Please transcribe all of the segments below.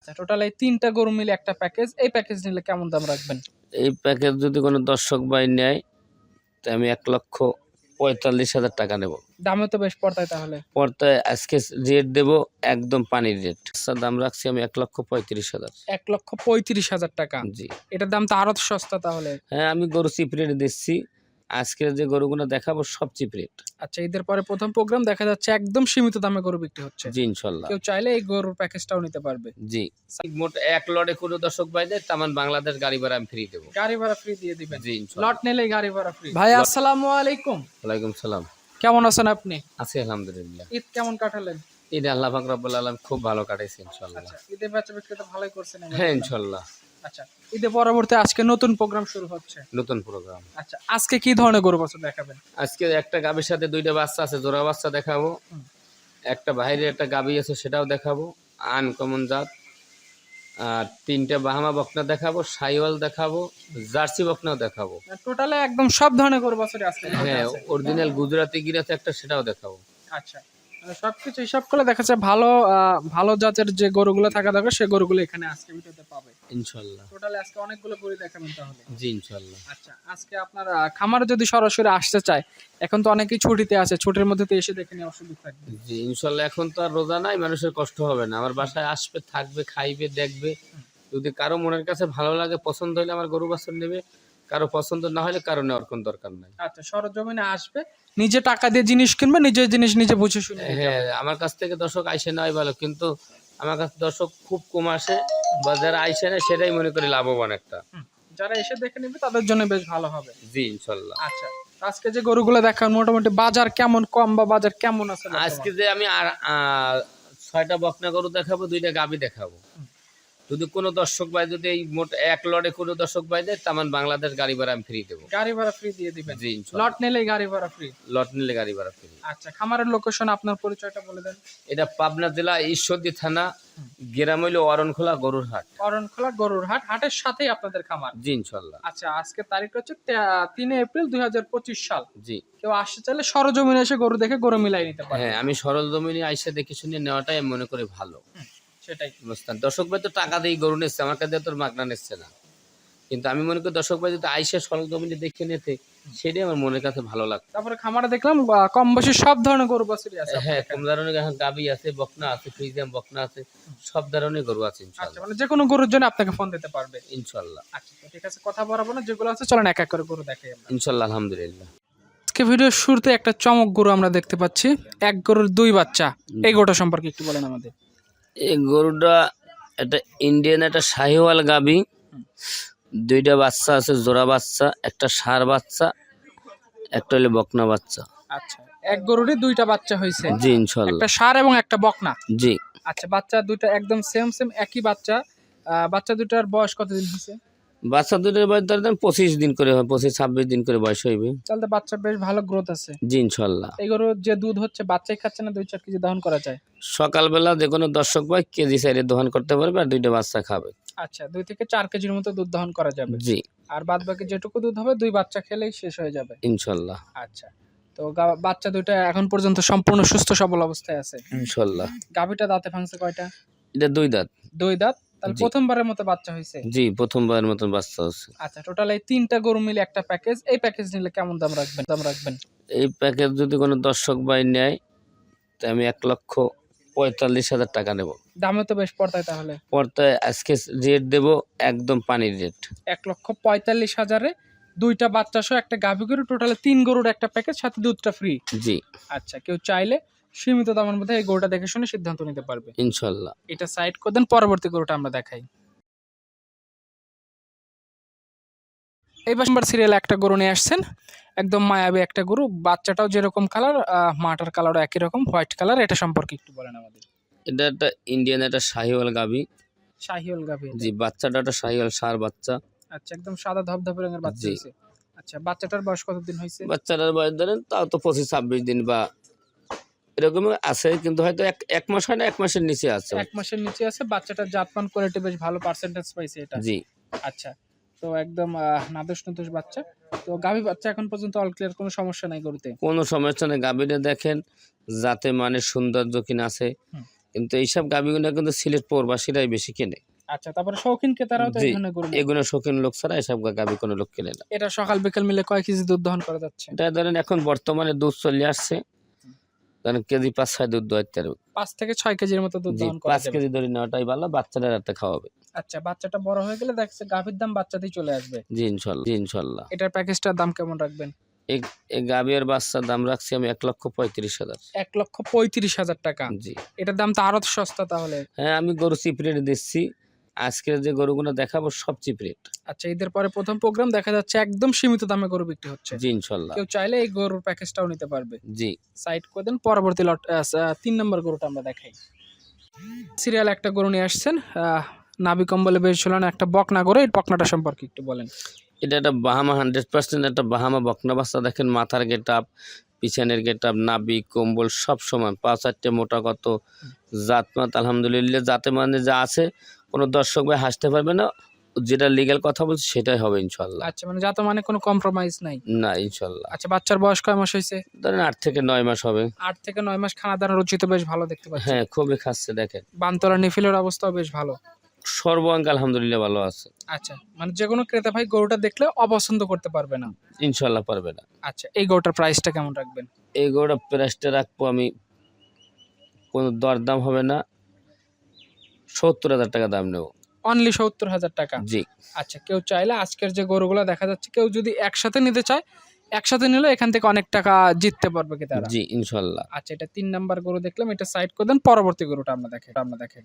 আচ্ছা টোটাল এই তিনটা গরু মিলে একটা প্যাকেজ এই প্যাকেজ নিলে কেমন দাম রাখবেন? এই প্যাকেজ যদি কোনো দর্শক ভাই নেয় তো আমি এক লক্ষ পঁয়তাল্লিশ হাজার টাকা নেব। দামে তো বেশ পড়তায় তাহলে। পর্দায় আজকে রেট দেবো একদম পানির রেট আচ্ছা দাম রাখছি আমি এক লক্ষ পঁয়ত্রিশ হাজার। এক লক্ষ পঁয়ত্রিশ হাজার টাকা। জি। এটার দাম তো আরও সস্তা তাহলে। হ্যাঁ আমি গরু চিপ রেট দিচ্ছি। আজকে যে গরুগুলো দেখাবো সব চিপ রেট আচ্ছা ঈদের পরে প্রথম প্রোগ্রাম দেখা যাচ্ছে একদম সীমিত দামে গরু বিক্রি হচ্ছে। জি ইনশাল্লাহ। কেউ চাইলে এই গরুর প্যাকেজটাও নিতে পারবে। জি। মোট এক লড়ে কোনো দর্শক ভাই দেয় তামান বাংলাদেশ গাড়ি ভাড়া আমি ফ্রি দেবো। গাড়ি ভাড়া ফ্রি দিয়ে দিবেন। জি লট নিলেই গাড়ি ভাড়া ফ্রি ভাই আসসালামু আলাইকুম। ওয়ালাইকুম সালাম। কেমন আছেন আপনি? আছি আলহামদুলিল্লাহ। ঈদ কেমন কাটালেন? ঈদ আল্লাহ পাক রব্বুল আলম খুব ভালো কাটাইছে ইনশাল্লাহ। আচ্ছা ঈদে বেচা বিক্রি তো ভালোই করছেন হ্যাঁ ইনশাল্লাহ। আচ্ছা ঈদে পরবর্তী আজকে নতুন প্রোগ্রাম শুরু হচ্ছে। নতুন প্রোগ্রাম আচ্ছা আজকে কি ধরনের গরু বছর দেখাবেন? আজকে একটা গাভীর সাথে দুইটা বাচ্চা আছে জোড়া বাচ্চা দেখাবো। একটা বাইরে একটা গাভী আছে সেটাও দেখাবো। আনকমন জাত। আর তিনটে বাহামা বকনা দেখাবো সাইওয়াল দেখাবো জার্সি বকনাও দেখাবো। টোটালে একদম সব ধরনের গরু বছরে আজকে হ্যাঁ অরিজিনাল গুজরাটি গিরাতে একটা সেটাও দেখাবো। আচ্ছা। মানে সবকিছু হিসাব করলে দেখা যাচ্ছে ভালো ভালো জাতের যে গরুগুলো থাকা দরকার সেই গরুগুলো এখানে আজকে ভিডিওতে পাবে। ইনশাল্লাহ। টোটালে আজকে অনেকগুলো গরু দেখাবেন তাহলে। জি ইনশাল্লাহ। আচ্ছা আজকে আপনার খামারে যদি সরাসরি আসতে চায় এখন তো অনেকেই ছুটিতে আছে ছুটির মধ্যে তো এসে দেখে অসুবিধা থাকবে। জি ইনশাল্লাহ এখন তো আর রোজা নাই মানুষের কষ্ট হবে না। আমার বাসায় আসবে থাকবে খাইবে দেখবে। যদি কারও মনের কাছে ভালো লাগে পছন্দ হলে আমার গরু বাছর নেবে। কারও পছন্দ না হলে কারও নেওয়ার কোনো দরকার নাই। আচ্ছা সরজমিনে আসবে নিজে টাকা দিয়ে জিনিস কিনবে নিজের জিনিস নিজে বুঝে শুনে হ্যাঁ আমার কাছ থেকে দর্শক আইসে নেওয়াই ভালো কিন্তু আমার কাছে দর্শক খুব কম আসে বা যারা আইসে না সেটাই মনে করি লাভবান একটা। যারা এসে দেখে নেবে তাদের জন্য বেশ ভালো হবে। জি ইনশাল্লাহ। আচ্ছা আজকে যে গরুগুলো দেখান মোটামুটি বাজার কেমন কম বা বাজার কেমন আছে? আজকে যে আমি আর ছয়টা বকনা গরু দেখাবো দুইটা গাবি দেখাবো। যদি কোনো দর্শক ভাই যদি এই মোট এক লড়ে কোনো দর্শক ভাই দেয় তামান বাংলাদেশ গাড়ি ভাড়া আমি ফ্রি দেবো। গাড়ি ভাড়া ফ্রি দিয়ে দিবেন? জি লট নিলেই গাড়ি ভাড়া ফ্রি লট নিলে গাড়ি ভাড়া ফ্রি আচ্ছা খামারের লোকেশন আপনার পরিচয়টা বলে দেন। এটা পাবনা জেলা ঈশ্বরদী থানা গ্রাম হইল অরণখোলা গরুর হাট অরণখোলা গরুর হাট হাটের সাথেই আপনাদের খামার। জি ইনশাল্লাহ। আচ্ছা আজকে তারিখ হচ্ছে তিন এপ্রিল দুই হাজার পঁচিশ সাল। জি। কেউ আসতে চাইলে সরজমিনে এসে গরু দেখে গরু মিলাই নিতে পারে হ্যাঁ আমি সরল জমিনে আইসা দেখে শুনে নেওয়াটাই মনে করি ভালো। সেটাই। দর্শক ভাই তো টাকা দিয়ে গরু নিচ্ছে আমার কাছে তোর মাগনা নিচ্ছে না। কিন্তু আমি মনে করি দর্শক ভাই যদি আইসা দেখে নিতে সেটাই আমার মনের কাছে ভালো লাগতো। তারপরে খামারে দেখলাম কম বেশি সব ধরনের গরু বাছুরি আছে হ্যাঁ কম ধরনের এখন গাবি আছে বকনা আছে ফ্রিজিয়াম বকনা আছে সব ধরনের গরু আছে আচ্ছা ইনশাল্লাহ মানে যে কোনো গরুর জন্য আপনাকে ফোন দিতে পারবে। ইনশাল্লাহ আচ্ছা ঠিক আছে কথা বলাবো না যেগুলো আছে চলেন এক এক করে গরু দেখাই আমরা। ইনশাল্লাহ আলহামদুলিল্লাহ। আজকে ভিডিওর শুরুতে একটা চমক গরু আমরা দেখতে পাচ্ছি। এক গরুর দুই বাচ্চা এই গরুটা সম্পর্কে একটু বলেন আমাদের। এই গরুটা একটা ইন্ডিয়ান একটা শাহিওয়াল গাবি দুইটা বাচ্চা আছে জোড়া বাচ্চা একটা সার বাচ্চা একটা হলো বকনা বাচ্চা। আচ্ছা এক গরুরই দুইটা বাচ্চা হয়েছে? জি ইনশাল্লাহ। একটা সার এবং একটা বকনা? জি। আচ্ছা বাচ্চা দুইটা একদম সেম সেম একই বাচ্চা। বাচ্চা দুটার বয়স কতদিন হয়েছে? বাচ্চা দুটোর বয়স ধরেন পঁচিশ দিন করে হয় পঁচিশ ছাব্বিশ দিন করে বয়স হইবে। তাহলে বাচ্চা বেশ ভালো গ্রোথ আছে। জি ইনশাল্লাহ। গরুর যে দুধ হচ্ছে বাচ্চাই খাচ্ছে না দুই চার কেজি দহন করা যায়? সকালবেলা যে কোনো দর্শক ভাই কেজি সাইডে দোকান করতে পারবে আর দুইটা বাচ্চা খাবে। আচ্ছা দুই থেকে চার কেজির মতো দুধ দহন করা যাবে। জি। আর বাদ বাকি যেটুকু দুধ হবে দুই বাচ্চা খেলেই শেষ হয়ে যাবে। ইনশাল্লাহ। আচ্ছা তো বাচ্চা দুইটা এখন পর্যন্ত সম্পূর্ণ সুস্থ সবল অবস্থায় আছে। ইনশাল্লাহ। গাভিটা দাঁতে ভাঙছে কয়টা? এটা দুই দাঁত। দুই দাঁত? তাহলে প্রথমবারের মতো বাচ্চা হয়েছে? জি প্রথমবারের মতন বাচ্চা আছে আচ্ছা টোটাল এই তিনটা গরু মিলে একটা প্যাকেজ। এই প্যাকেজ নিলে কেমন দাম রাখবেন? দাম রাখবেন? এই প্যাকেজ যদি কোনো দর্শক ভাই নেয় তো আমি এক লক্ষ পঁয়তাল্লিশ হাজার টাকা নেব। দামে তো বেশ পড়তায় তাহলে। পর্দায় আজকে রেট দেবো একদম পানির রেট এক লক্ষ পঁয়তাল্লিশ হাজারে দুইটা বাচ্চা সহ একটা গাভি গরু টোটালে তিন গরুর একটা প্যাকেজ সাথে দুধটা ফ্রি জি। আচ্ছা কেউ চাইলে সীমিত দামের মধ্যে এই গরুটা দেখে শুনে সিদ্ধান্ত নিতে পারবে। ইনশাল্লাহ। এটা সাইড করে দেন পরবর্তী গরুটা আমরা দেখাই। এই নাম্বার সিরিয়াল একটা গরু নিয়ে আসছেন। একদম মায়াবী একটা গরু। বাচ্চাটাও যেরকম কালার মাটার কালারও একই রকম হোয়াইট কালার এটা সম্পর্কে একটু বলেন আমাদের। এটা একটা ইন্ডিয়ান একটা শাহিওয়াল গাবি শাহিওল গাভি জি বাচ্চাটা একটা শাহিওয়াল সার বাচ্চা। আচ্ছা একদম সাদা ধবধবে রঙের বাচ্চা হয়েছে। আচ্ছা বাচ্চাটার বয়স কতদিন হয়েছে? বাচ্চাটার বয়স ধরেন তাও তো পঁচিশ ছাব্বিশ দিন বা এরকম আছে কিন্তু হয়তো এক এক মাস হয় না এক মাসের নিচে আছে। এক মাসের নিচে আছে বাচ্চাটার জাতমান কোয়ালিটি বেশ ভালো পার্সেন্টেজ পাইছে এটা। জি। আচ্ছা তো একদম নাদোষ নদোষ বাচ্চা। তো গাভী বাচ্চা এখন পর্যন্ত অল ক্লিয়ার কোনো সমস্যা নাই গরুতে? কোনো সমস্যা নেই গাভীটা দেখেন যাতে মানে সৌন্দর্য কিনা আছে। কিন্তু এইসব গাভিগুলো কিন্তু সিলেট প্রবাসীরাই বেশি কেনে। আচ্ছা তারপরে শৌখিন ক্রেতারাও তো ধরনের গরু এগুলো শৌখিন লোক ছাড়া এসব গাভি কোনো লোক কেনে না। এটা সকাল বিকেল মিলে কয় কেজি দুধ দহন করা যাচ্ছে? এটা ধরেন এখন বর্তমানে দুধ চলে আসছে। ধরেন কেজি পাঁচ ছয় দুধ দোয়াইতে পারবে পাঁচ থেকে ছয় কেজির মতো দুধ দহন করা পাঁচ কেজি ধরে নেওয়াটাই ভালো বাচ্চারা রাতে খাওয়াবে। আচ্ছা বাচ্চাটা বড় হয়ে গেলে দেখছে গাভীর দাম বাচ্চাতেই চলে আসবে। জি ইনশাল্লাহ জি ইনশাল্লাহ। এটার প্যাকেজটার দাম কেমন রাখবেন? এই এই গাভি আর বাচ্চার দাম রাখছি আমি এক লক্ষ পঁয়ত্রিশ হাজার। এক লক্ষ পঁয়ত্রিশ হাজার টাকা। জি। এটার দাম তো আরও সস্তা তাহলে। হ্যাঁ আমি গরু চিপ রেট দিচ্ছি। আজকের যে গরুগুলো দেখাবো সব চিপ রেট আচ্ছা ঈদের পরে প্রথম প্রোগ্রাম দেখা যাচ্ছে একদম সীমিত দামে গরু বিক্রি হচ্ছে। জি ইনশাল্লাহ। কেউ চাইলে এই গরুর প্যাকেজটাও নিতে পারবে। জি। সাইড করে দেন পরবর্তী লট তিন নম্বর গরুটা আমরা দেখাই। সিরিয়াল একটা গরু নিয়ে আসছেন নাভি কম্বলে বেশ ঝোলানো একটা বকনা গরু এই বকনাটা সম্পর্কে একটু বলেন। এটা একটা বাহামা হান্ড্রেড পার্সেন্ট একটা বাহামা বকনা বাচ্চা দেখেন মাথার গেট আপ পিছনের গেট আপ নাবি কম্বল সব সমান পাঁচ চারটে মোটা কত জাতমাত আলহামদুলিল্লাহ যাতে মানে যা আছে কোনো দর্শক ভাই হাসতে পারবে না যেটা লিগ্যাল কথা বলছে সেটাই হবে ইনশাল্লাহ আচ্ছা মানে যাতে মানে কোনো কম্প্রোমাইজ নাই? না ইনশাল্লাহ আচ্ছা বাচ্চার বয়স কয় মাস হয়েছে? ধরেন আট থেকে নয় মাস হবে। আট থেকে নয় মাস খানা দানা রুচি তো বেশ ভালো দেখতে পাচ্ছি। হ্যাঁ খুবই খাচ্ছে দেখেন। বানতলা নিফিলের অবস্থাও বেশ ভালো। সর্বাঙ্গ আলহামদুলিল্লাহ ভালো আছে। আচ্ছা মানে যে কোনো ক্রেতা ভাই গরুটা দেখলে অপছন্দ করতে পারবে না। ইনশাল্লাহ পারবে না। আচ্ছা এই গরুটার প্রাইসটা কেমন রাখবেন? এই গরুটা প্রাইসটা রাখব আমি কোনো দরদাম হবে না। সত্তর হাজার টাকা দাম নেব। অনলি সত্তর হাজার টাকা? জি। আচ্ছা কেউ চাইলে আজকের যে গরুগুলো দেখা যাচ্ছে কেউ যদি একসাথে নিতে চায় একসাথে নিলে এখান থেকে অনেক টাকা জিততে পারবে কি তারা? জি ইনশাল্লাহ। আচ্ছা এটা তিন নাম্বার গরু দেখলাম এটা সাইড করে দেন পরবর্তী গরুটা আমরা দেখে আমরা দেখেন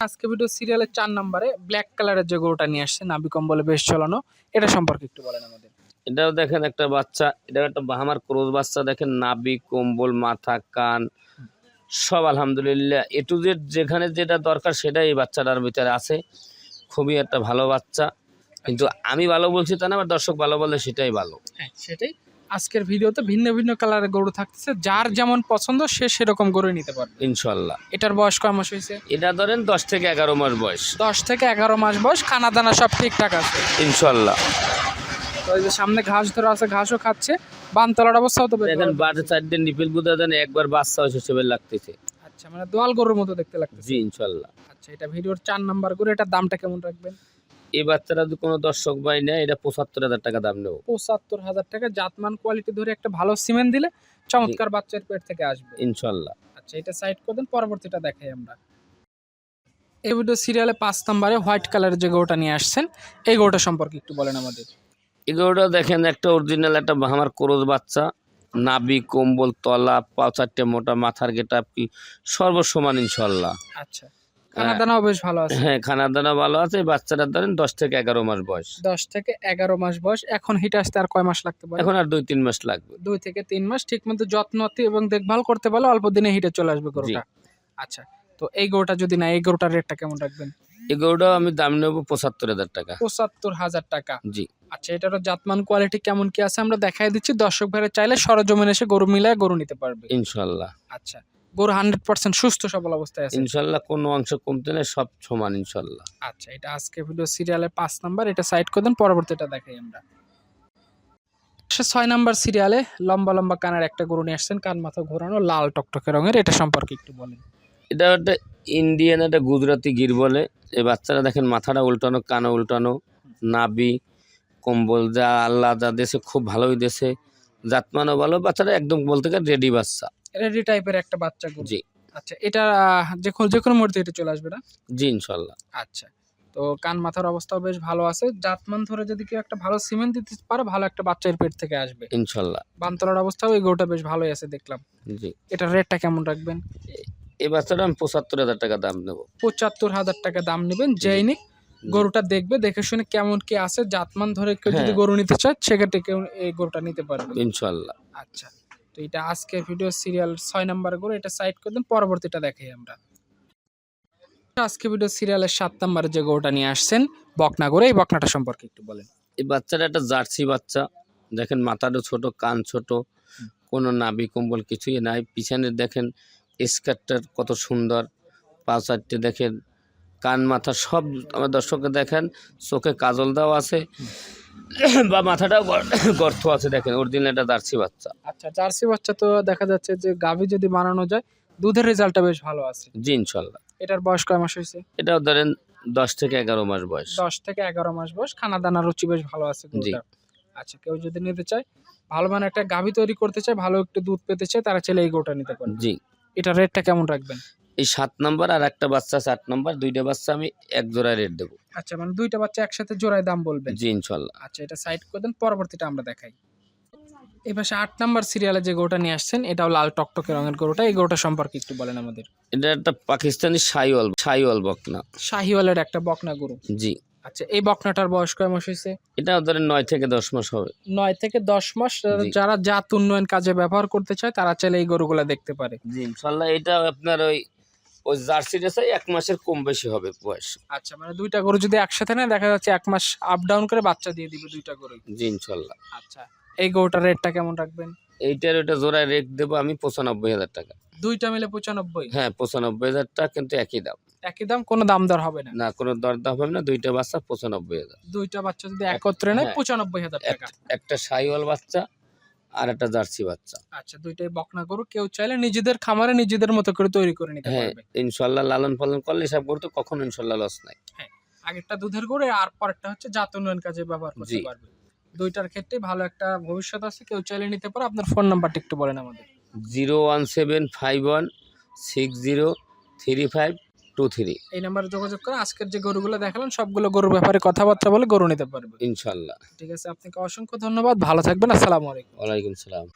আজকে ভিডিও সিরিয়ালের চার নাম্বারে ব্ল্যাক কালারের যে গরুটা নিয়ে আসছে নাবি কম্বলে বেশ চলানো এটা সম্পর্কে একটু বলেন আমাদের। এটাও দেখেন একটা বাচ্চা এটা একটা বাহামার ক্রোজ বাচ্চা দেখেন নাবি কম্বল মাথা কান সব আলহামদুলিল্লাহ। এ টু জেড যেখানে যেটা দরকার সেটাই এই বাচ্চাটার ভিতরে আছে। খুবই একটা ভালো বাচ্চা। কিন্তু আমি ভালো বলছি তা না আবার দর্শক ভালো বলে সেটাই ভালো। হ্যাঁ সেটাই। আজকের ভিডিওতে ভিন্ন ভিন্ন কালারের গরু থাকতেছে। যার যেমন পছন্দ সে সেরকম গরু নিতে পারবে। ইনশাল্লাহ। এটার বয়স কয় মাস হয়েছে? এটা ধরেন দশ থেকে এগারো মাস বয়স। দশ থেকে এগারো মাস বয়স খানা দানা সব ঠিকঠাক আছে। ইনশাল্লাহ। তো এই যে সামনে ঘাস ধরা আছে ঘাসও খাচ্ছে। বানতলার অবস্থাও তো দেখেন ভালো। বাড়ি চারটে নিপিল বুধা দেন একবার বাচ্চা হয়েছে সেবার লাগতেছে। আচ্ছা মানে দোয়াল গরুর মতো দেখতে লাগতেছে। জি ইনশাল্লাহ। আচ্ছা এটা ভিডিওর চার নাম্বার করে এটার দামটা কেমন রাখবেন? এই বাচ্চাটা যদি কোনো দর্শক ভাই নেয় এটা পঁচাত্তর হাজার টাকা দাম নেব। পঁচাত্তর হাজার টাকা জাতমান কোয়ালিটি ধরে একটা ভালো সিমেন্ট দিলে চমৎকার বাচ্চার পেট থেকে আসবে। ইনশাল্লাহ। আচ্ছা এটা সাইড করে দেন পরবর্তীটা দেখাই আমরা। এই ভিডিও সিরিয়ালে পাঁচ নাম্বারে হোয়াইট কালারের যে গরুটা নিয়ে আসছেন এই গরুটা সম্পর্কে একটু বলেন আমাদের। এগুলোটা দেখেন একটা অরিজিনাল একটা আমার ক্রোজ বাচ্চা। নাবি কম্বল তলা পা চারটে মোটা মাথার গেটা কি? সর্বসমান ইনশাল্লাহ আচ্ছা। দানাও বেশ ভালো আছে। হ্যাঁ ভালো আছে। ধরেন দশ থেকে এগারো মাস বয়স। দশ থেকে এগারো মাস বয়স। এখন হিট আসতে আর কয় মাস লাগতে পারে? এখন আর দুই তিন মাস লাগবে। দুই থেকে তিন মাস ঠিক মতো যত্ন এবং দেখভাল করতে পারলে অল্প দিনে হিটে চলে আসবে গরুটা। আচ্ছা তো এই গরুটা যদি না এই গরুটার রেটটা কেমন রাখবেন? এগুলোটাও আমি দাম নেব পঁচাত্তর হাজার টাকা। পঁচাত্তর হাজার টাকা। জি। আচ্ছা এটারও জাতমান কোয়ালিটি কেমন কি আছে আমরা দেখাই দিচ্ছি। দর্শক ভাইরা চাইলে সরজমিনে এসে গরু মিলায় গরু নিতে পারবে। ইনশাল্লাহ। আচ্ছা গরু হান্ড্রেড পার্সেন্ট সুস্থ সবল অবস্থায় আছে। ইনশাল্লাহ কোনো অংশ কমতে নেই সব সমান ইনশাল্লাহ। আচ্ছা এটা আজকে ভিডিও সিরিয়ালের পাঁচ নাম্বার এটা সাইড করে দেন পরবর্তীটা দেখাই আমরা। ছয় নাম্বার সিরিয়ালে লম্বা লম্বা কানের একটা গরু নিয়ে আসছেন কান মাথা ঘোরানো লাল টকটকে রঙের এটা সম্পর্কে একটু বলেন। এটা একটা ইন্ডিয়ান একটা গুজরাতি গির বলে। এই বাচ্চারা দেখেন মাথাটা উল্টানো কানো উল্টানো নাবি কম্বল যা আল্লাহ যা দেশে খুব ভালোই দেশে জাতমানও ভালো বাচ্চারা একদম বলতে গেলে রেডি বাচ্চা। রেডি টাইপের একটা বাচ্চা জি। আচ্ছা এটা যে কোনো যে কোনো মুহূর্তে এটা চলে আসবে না? জি ইনশাল্লাহ আচ্ছা তো কান মাথার অবস্থাও বেশ ভালো আছে। জাতমান ধরে যদি কেউ একটা ভালো সিমেন্ট দিতে পারে ভালো একটা বাচ্চার পেট থেকে আসবে। ইনশাল্লাহ বানতলার অবস্থাও এই গরুটা বেশ ভালোই আছে দেখলাম। জি। এটার রেটটা কেমন রাখবেন? এই বাচ্চাটা আমি পঁচাত্তর হাজার টাকা দাম নেব। পঁচাত্তর হাজার টাকা দাম নেবেন নিক। গরুটা দেখবে দেখে শুনে কেমন কি আছে জাতমান ধরে কেউ যদি হ্যাঁ। গরু নিতে চায় সেক্ষেত্রে কেউ এই গরুটা নিতে পারবে। ইনশাল্লাহ। আচ্ছা তো এটা আজকের ভিডিও সিরিয়াল ছয় নাম্বার গরু এটা সাইড করে দেন পরবর্তীটা দেখাই আমরা। আজকে ভিডিও সিরিয়ালের সাত নাম্বারে যে গরুটা নিয়ে আসছেন বকনা গরু এই বকনাটা সম্পর্কে একটু বলেন। এই বাচ্চাটা একটা জার্সি বাচ্চা দেখেন মাথাটা ছোট কান ছোট কোনো নাবি কম্বল কিছুই নাই পিছনে দেখেন স্কার্টটার কত সুন্দর পা চারটে দেখেন কান মাথা সব আমার দর্শককে দেখেন চোখে কাজল দেওয়া আছে বা মাথাটাও গর- গর্ত আছে দেখেন ওর অরিজিনাল একটা জার্সি বাচ্চা। আচ্ছা জার্সি বাচ্চা তো দেখা যাচ্ছে যে গাভী যদি বানানো যায় দুধের রেজাল্টটা বেশ ভালো আছে। জি ইনশাল্লাহ। এটার বয়স কয় মাস হয়েছে? এটাও ধরেন দশ থেকে এগারো মাস বয়স। দশ থেকে এগারো মাস বয়স খানা দানা রুচি বেশ ভালো আছে গরুটার। আচ্ছা কেউ যদি নিতে চায় ভালো মানে একটা গাভী তৈরি করতে চায় ভালো একটু দুধ পেতে চায় তারা ছেলে এই গোটা নিতে পারে। জি। এটা রেটটা কেমন রাখবেন? এই সাত নাম্বার আর একটা বাচ্চা আট নাম্বার দুইটা বাচ্চা আমি এক জোড়ায় রেট দেবো। আচ্ছা মানে দুইটা বাচ্চা একসাথে জোড়ায় দাম বলবেন? জি ইনশাল্লাহ। আচ্ছা এটা সাইড করে দেন পরবর্তীটা আমরা দেখাই। এই পাশে আট নাম্বার সিরিয়ালে যে গরুটা নিয়ে আসছেন এটাও লাল টকটকে রঙের গরুটা এই গরুটা সম্পর্কে একটু বলেন আমাদের। এটা একটা পাকিস্তানি সাইওয়াল সাইওয়াল বকনা। শাহিওয়ালের একটা বকনা গরু? জি। আচ্ছা এই বকনাটার বয়স কয় মাস হয়েছে? এটা ধরেন নয় থেকে দশ মাস হবে। নয় থেকে দশ মাস যারা জাত উন্নয়ন কাজে ব্যবহার করতে চায় তারা চাইলে এই গরুগুলা দেখতে পারে। জি ইনশাল্লাহ এটা আপনার ওই ওই জার্সিটা চাই এক মাসের কম বেশি হবে বয়স। আচ্ছা মানে দুইটা গরু যদি একসাথে নেয় দেখা যাচ্ছে এক মাস আপ ডাউন করে বাচ্চা দিয়ে দিবে দুইটা গরু জি ইনশাল্লাহ। আচ্ছা এই গরুটার রেটটা কেমন রাখবেন? এইটার ওটা জোড়ায় রেট দেবো আমি পঁচানব্বই হাজার টাকা। দুইটা মিলে পঁচানব্বই? হ্যাঁ পঁচানব্বই হাজার টাকা কিন্তু একই দাম। একই দাম কোনো দাম দর হবে না? না কোনো দর দাম হবে না দুইটা বাচ্চা পঁচানব্বই হাজার। দুইটা বাচ্চা যদি একত্রে নেয় হ্যাঁ। পঁচানব্বই হাজার টাকা। একটা সাইওয়াল বাচ্চা আর একটা জার্সি বাচ্চা। আচ্ছা দুইটাই বকনা গরু। কেউ চাইলে নিজেদের খামারে নিজেদের মতো করে তৈরি করে নিতে হ্যাঁ পারবে। ইনশাল্লাহ লালন পালন করলে সব গরু তো কখনো ইনশাল্লাহ লস নাই। হ্যাঁ আগেরটা দুধের গরু আর পরেরটা হচ্ছে জাত উন্নয়ন কাজে ব্যবহার করতে জি। পারবে। দুইটার ক্ষেত্রে ভালো একটা ভবিষ্যৎ আছে কেউ চাইলে নিতে পারে। আপনার ফোন নাম্বারটা একটু বলেন আমাদের। Zero one seven five one six zero three five two three এই নাম্বারে যোগাযোগ করে আজকের যে গরুগুলো দেখালেন সবগুলো গরুর ব্যাপারে কথাবার্তা বলে গরু নিতে পারবে। ইনশাল্লাহ। ঠিক আছে আপনাকে অসংখ্য ধন্যবাদ। ভালো থাকবেন। আসসালামু আলাইকুম। ওয়ালাইকুম সালাম।